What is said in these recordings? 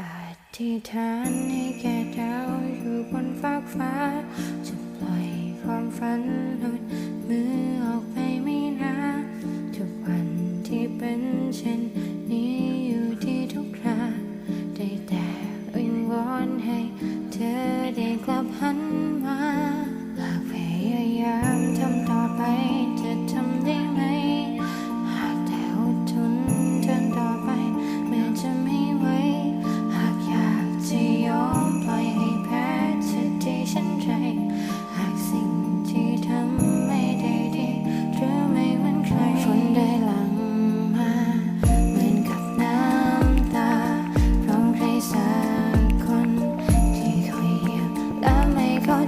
อธิษฐานให้แก่เรา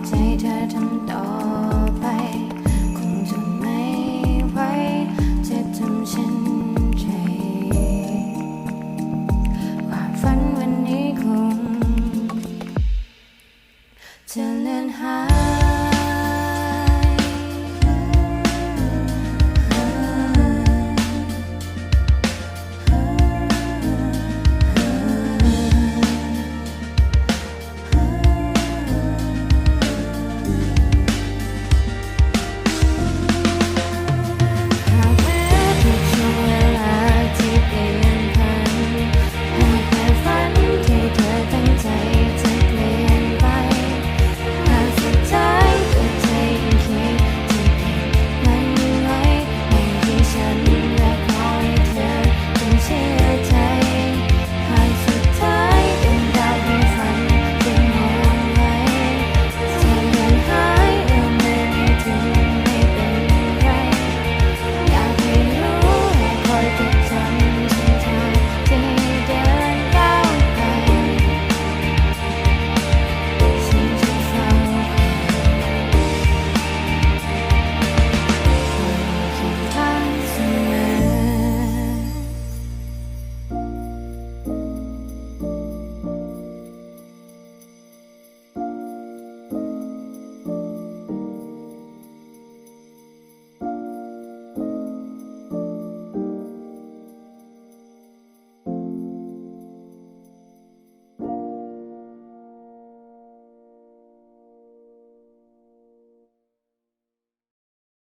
ใจเธอทำต่อไป คงจะไม่ไหวจะทำฉันใจความฝันวันนี้คงจะเลือนหาย